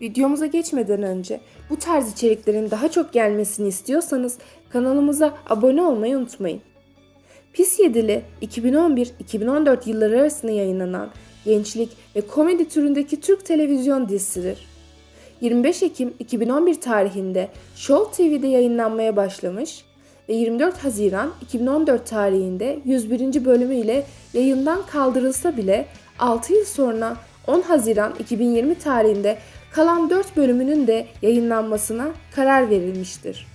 Videomuza geçmeden önce bu tarz içeriklerin daha çok gelmesini istiyorsanız kanalımıza abone olmayı unutmayın. Pis Yedili 2011-2014 yılları arasında yayınlanan gençlik ve komedi türündeki Türk televizyon dizisidir. 25 Ekim 2011 tarihinde Show TV'de yayınlanmaya başlamış ve 24 Haziran 2014 tarihinde 101. bölümü ile yayından kaldırılsa bile 6 yıl sonra 10 Haziran 2020 tarihinde kalan 4 bölümünün de yayınlanmasına karar verilmiştir.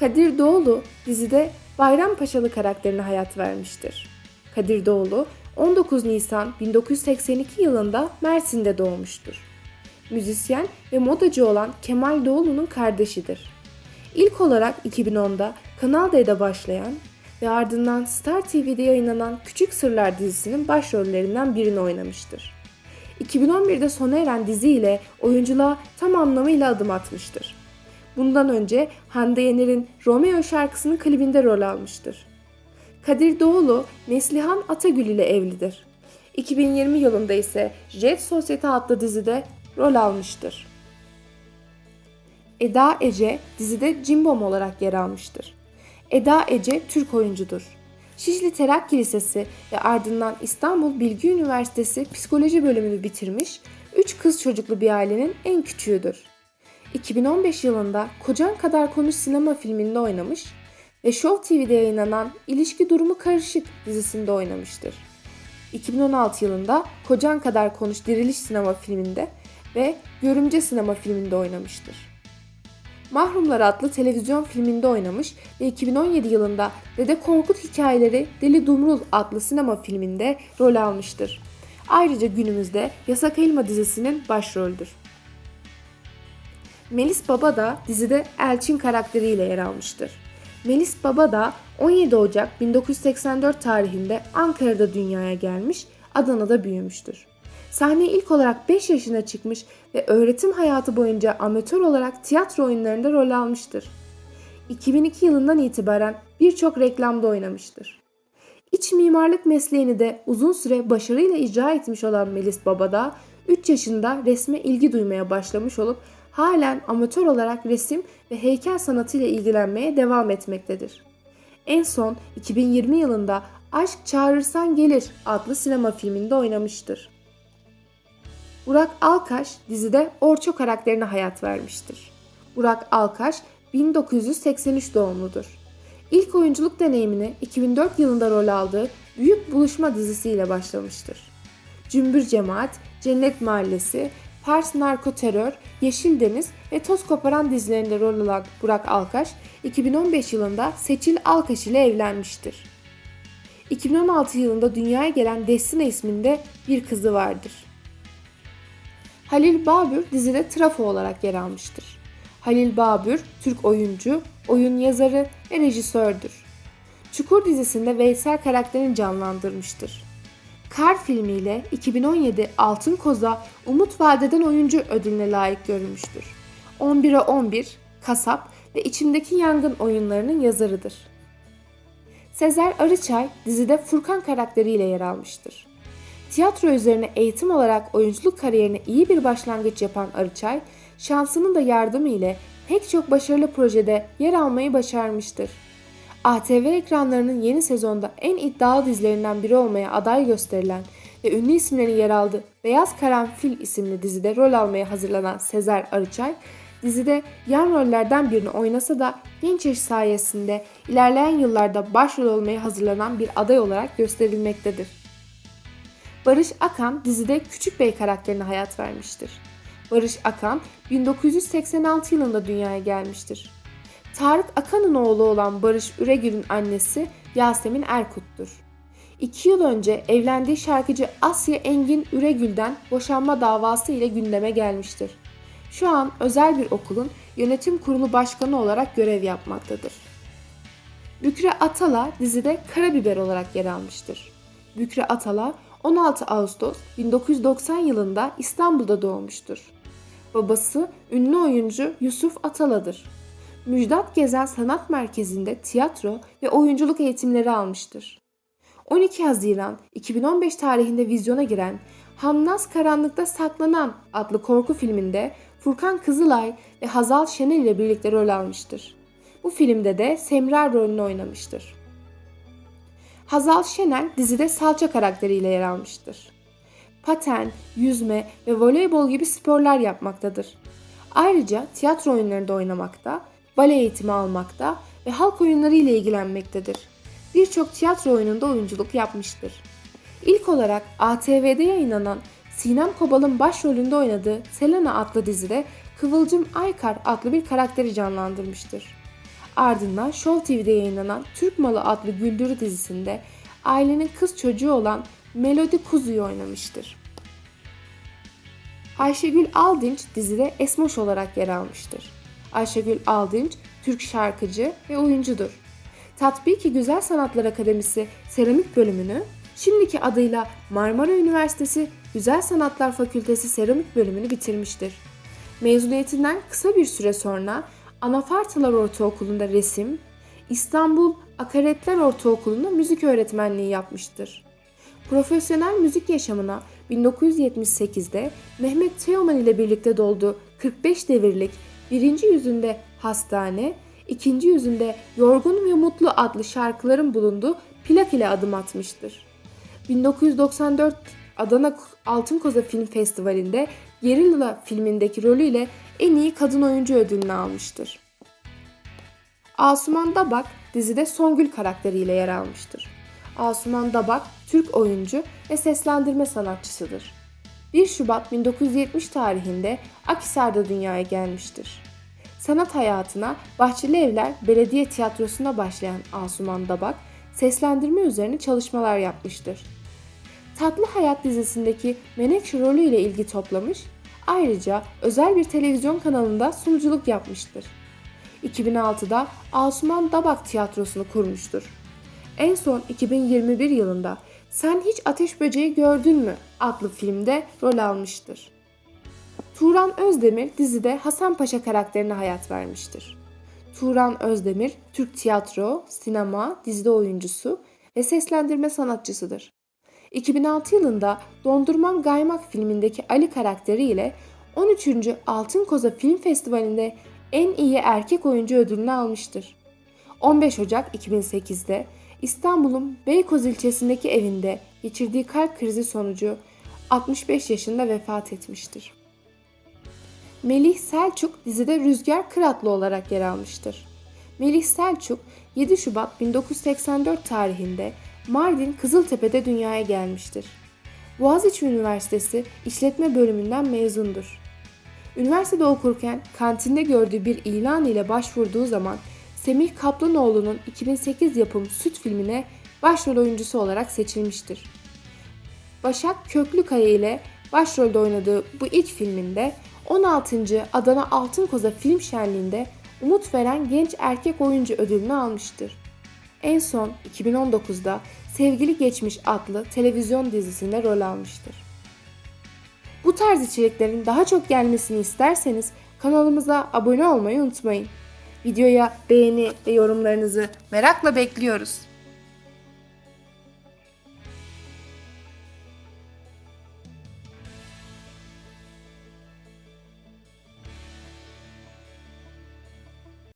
Kadir Doğulu dizide Bayrampaşalı karakterine hayat vermiştir. Kadir Doğulu 19 Nisan 1982 yılında Mersin'de doğmuştur. Müzisyen ve modacı olan Kemal Doğulu'nun kardeşidir. İlk olarak 2010'da Kanal D'de başlayan ve ardından Star TV'de yayınlanan Küçük Sırlar dizisinin başrollerinden birini oynamıştır. 2011'de sona eren dizi ile oyunculuğa tam anlamıyla adım atmıştır. Bundan önce Hande Yener'in Romeo şarkısının klibinde rol almıştır. Kadir Doğulu, Neslihan Atagül ile evlidir. 2020 yılında ise Jet Sosyete adlı dizide rol almıştır. Eda Ece dizide Cimbom olarak yer almıştır. Eda Ece Türk oyuncudur. Şişli Terakki Lisesi ve ardından İstanbul Bilgi Üniversitesi Psikoloji bölümünü bitirmiş, 3 kız çocuklu bir ailenin en küçüğüdür. 2015 yılında Kocan Kadar Konuş sinema filminde oynamış ve Show TV'de yayınlanan İlişki Durumu Karışık dizisinde oynamıştır. 2016 yılında Kocan Kadar Konuş Diriliş sinema filminde ve Görümce sinema filminde oynamıştır. Mahrumlar adlı televizyon filminde oynamış ve 2017 yılında Dede Korkut Hikayeleri Deli Dumrul adlı sinema filminde rol almıştır. Ayrıca günümüzde Yasak Elma dizisinin başroldür. Melis Baba da dizide Elçin karakteriyle yer almıştır. Melis Baba da 17 Ocak 1984 tarihinde Ankara'da dünyaya gelmiş, Adana'da büyümüştür. Sahneye ilk olarak 5 yaşına çıkmış ve öğretim hayatı boyunca amatör olarak tiyatro oyunlarında rol almıştır. 2002 yılından itibaren birçok reklamda oynamıştır. İç mimarlık mesleğini de uzun süre başarıyla icra etmiş olan Melis Baba da 3 yaşında resme ilgi duymaya başlamış olup halen amatör olarak resim ve heykel sanatıyla ilgilenmeye devam etmektedir. En son 2020 yılında Aşk Çağırırsan Gelir adlı sinema filminde oynamıştır. Burak Alkaş dizide Orço karakterine hayat vermiştir. Burak Alkaş 1983 doğumludur. İlk oyunculuk deneyimini 2004 yılında rol aldığı Büyük Buluşma dizisiyle başlamıştır. Cümbür Cemaat, Cennet Mahallesi, Pars Narko Terör, Yeşil Deniz ve Toz Koparan dizilerinde rol alan Burak Alkaş, 2015 yılında Seçil Alkaş ile evlenmiştir. 2016 yılında dünyaya gelen Destina isminde bir kızı vardır. Halil Babür dizide Trafo olarak yer almıştır. Halil Babür, Türk oyuncu, oyun yazarı ve rejisördür. Çukur dizisinde Veysel karakterini canlandırmıştır. Kar filmiyle 2017 Altın Koza Umut Vadeden Oyuncu ödülüne layık görülmüştür. 11'e 11, Kasap ve İçimdeki Yangın oyunlarının yazarıdır. Sezer Arıçay dizide Furkan karakteriyle yer almıştır. Tiyatro üzerine eğitim olarak oyunculuk kariyerine iyi bir başlangıç yapan Arıçay, şansının da yardımı ile pek çok başarılı projede yer almayı başarmıştır. ATV ekranlarının yeni sezonda en iddialı dizilerinden biri olmaya aday gösterilen ve ünlü isimlerin yer aldığı Beyaz Karanfil isimli dizide rol almaya hazırlanan Sezer Arıçay, dizide yan rollerden birini oynasa da genç yaş sayesinde ilerleyen yıllarda başrol olmaya hazırlanan bir aday olarak gösterilmektedir. Barış Akan dizide Küçük Bey karakterine hayat vermiştir. Barış Akan 1986 yılında dünyaya gelmiştir. Tarık Akan'ın oğlu olan Barış Üregül'ün annesi Yasemin Erkut'tur. İki yıl önce evlendiği şarkıcı Asya Engin Üregül'den boşanma davası ile gündeme gelmiştir. Şu an özel bir okulun yönetim kurulu başkanı olarak görev yapmaktadır. Bükre Atala dizide Karabiber olarak yer almıştır. Bükre Atala 16 Ağustos 1990 yılında İstanbul'da doğmuştur. Babası ünlü oyuncu Yusuf Atala'dır. Müjdat Gezen Sanat Merkezi'nde tiyatro ve oyunculuk eğitimleri almıştır. 12 Haziran 2015 tarihinde vizyona giren Hamnaz Karanlıkta Saklanan adlı korku filminde Furkan Kızılay ve Hazal Şenel ile birlikte rol almıştır. Bu filmde de Semra rolünü oynamıştır. Hazal Şenel dizide salça karakteriyle yer almıştır. Paten, yüzme ve voleybol gibi sporlar yapmaktadır. Ayrıca tiyatro oyunlarında oynamakta, bale eğitimi almakta ve halk oyunları ile ilgilenmektedir. Birçok tiyatro oyununda oyunculuk yapmıştır. İlk olarak ATV'de yayınlanan Sinem Kobal'ın başrolünde oynadığı Selena adlı dizide Kıvılcım Aykar adlı bir karakteri canlandırmıştır. Ardından Show TV'de yayınlanan Türk Malı adlı güldürü dizisinde ailenin kız çocuğu olan Melody Kuzu'yu oynamıştır. Ayşegül Aldinç dizide Esmoş olarak yer almıştır. Ayşegül Aldinç Türk şarkıcı ve oyuncudur. Tatbiki Güzel Sanatlar Akademisi Seramik bölümünü, şimdiki adıyla Marmara Üniversitesi Güzel Sanatlar Fakültesi Seramik bölümünü bitirmiştir. Mezuniyetinden kısa bir süre sonra Anafartalar Ortaokulu'nda resim, İstanbul Akaretler Ortaokulu'nda müzik öğretmenliği yapmıştır. Profesyonel müzik yaşamına 1978'de Mehmet Teoman ile birlikte dolduğu 45 devirlik birinci yüzünde Hastane, ikinci yüzünde Yorgun ve Mutlu adlı şarkıların bulunduğu plak ile adım atmıştır. 1994 Adana Altın Koza Film Festivali'nde Gerilla filmindeki rolüyle en iyi kadın oyuncu ödülünü almıştır. Asuman Dabak dizide Songül karakteriyle yer almıştır. Asuman Dabak Türk oyuncu ve seslendirme sanatçısıdır. 1 Şubat 1970 tarihinde Akhisar'da dünyaya gelmiştir. Sanat hayatına Bahçeli Evler Belediye Tiyatrosu'na başlayan Asuman Dabak, seslendirme üzerine çalışmalar yapmıştır. Tatlı Hayat dizisindeki Menekşe rolüyle ilgi toplamış, ayrıca özel bir televizyon kanalında sunuculuk yapmıştır. 2006'da Asuman Dabak Tiyatrosu'nu kurmuştur. En son 2021 yılında Sen Hiç Ateş Böceği Gördün Mü adlı filmde rol almıştır. Turan Özdemir dizide Hasan Paşa karakterine hayat vermiştir. Turan Özdemir, Türk tiyatro, sinema, dizide oyuncusu ve seslendirme sanatçısıdır. 2006 yılında Dondurmam Gaymak filmindeki Ali karakteriyle 13. Altın Koza Film Festivali'nde en iyi erkek oyuncu ödülünü almıştır. 15 Ocak 2008'de İstanbul'un Beykoz ilçesindeki evinde geçirdiği kalp krizi sonucu 65 yaşında vefat etmiştir. Melih Selçuk dizide Rüzgar Kıratlı olarak yer almıştır. Melih Selçuk 7 Şubat 1984 tarihinde Mardin Kızıltepe'de dünyaya gelmiştir. Boğaziçi Üniversitesi İşletme Bölümünden mezundur. Üniversitede okurken kantinde gördüğü bir ilan ile başvurduğu zaman Semih Kaplanoğlu'nun 2008 yapım Süt filmine başrol oyuncusu olarak seçilmiştir. Başak Köklükaya ile başrolde oynadığı bu ilk filminde 16. Adana Altın Koza Film Şenliği'nde umut veren genç erkek oyuncu ödülünü almıştır. En son 2019'da Sevgili Geçmiş adlı televizyon dizisinde rol almıştır. Bu tarz içeriklerin daha çok gelmesini isterseniz kanalımıza abone olmayı unutmayın. Videoya beğeni ve yorumlarınızı merakla bekliyoruz.